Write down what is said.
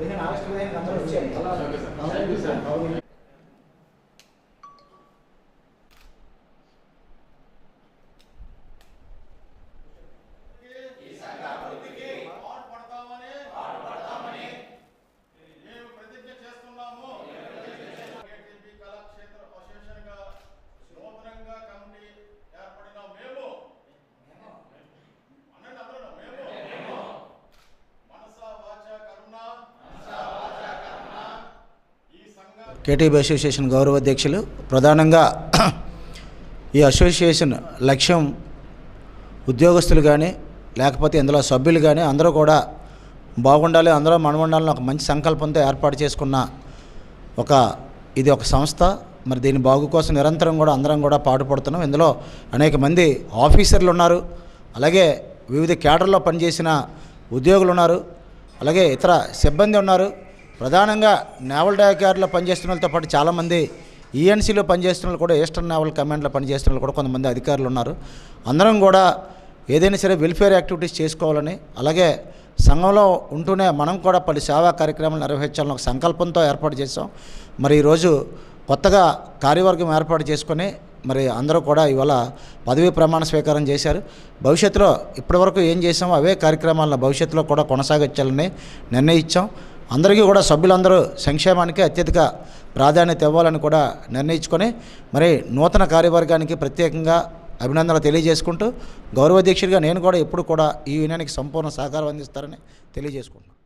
పదిహేను ఆగస్టు పదిహేను అందరూ వచ్చారు. కేటీబీ అసోసియేషన్ గౌరవ అధ్యక్షులు. ప్రధానంగా ఈ అసోసియేషన్ లక్ష్యం ఉద్యోగస్తులు కానీ లేకపోతే ఇందులో సభ్యులు కానీ అందరూ కూడా బాగుండాలి అందరూ మనముండాలని ఒక మంచి సంకల్పంతో ఏర్పాటు చేసుకున్న ఒక ఇది ఒక సంస్థ. మరి దీని బాగు కోసం నిరంతరం కూడా అందరం కూడా పాటుపడుతున్నాం. ఇందులో అనేక మంది ఆఫీసర్లు ఉన్నారు. అలాగే వివిధ కేటర్లో పనిచేసిన ఉద్యోగులు ఉన్నారు. అలాగే ఇతర సిబ్బంది ఉన్నారు. ప్రధానంగా నేవల్ డయాకార్లో పనిచేస్తున్న వాళ్ళతో పాటు చాలామంది ఈఎన్సీలో పనిచేస్తున్న వాళ్ళు కూడా ఈస్టర్న్ నేవల్ కమాండ్లో పనిచేస్తున్న వాళ్ళు కూడా కొంతమంది అధికారులు ఉన్నారు. అందరం కూడా ఏదైనా సరే వెల్ఫేర్ యాక్టివిటీస్ చేసుకోవాలని అలాగే సంఘంలో ఉంటూనే మనం కూడా పలు సేవా కార్యక్రమాలు నిర్వహించాలని ఒక సంకల్పంతో ఏర్పాటు చేసాం మరి ఈరోజు కొత్తగా కార్యవర్గం ఏర్పాటు చేసుకొని మరి అందరూ కూడా ఇవాళ పదవీ ప్రమాణ స్వీకారం చేశారు. భవిష్యత్తులో ఇప్పటివరకు ఏం చేసామో అవే కార్యక్రమాలను భవిష్యత్తులో కూడా కొనసాగించాలని నిర్ణయించాం. అందరికీ కూడా సభ్యులందరూ సంక్షేమానికి అత్యధిక ప్రాధాన్యత ఇవ్వాలని కూడా నిర్ణయించుకొని మరి నూతన కార్యవర్గానికి ప్రత్యేకంగా అభినందనలు తెలియజేసుకుంటూ గౌరవాధ్యక్షుడిగా నేను కూడా ఎప్పుడు కూడా ఈ యూనియన్కి సంపూర్ణ సహకారం అందిస్తారని తెలియజేసుకుంటున్నాను.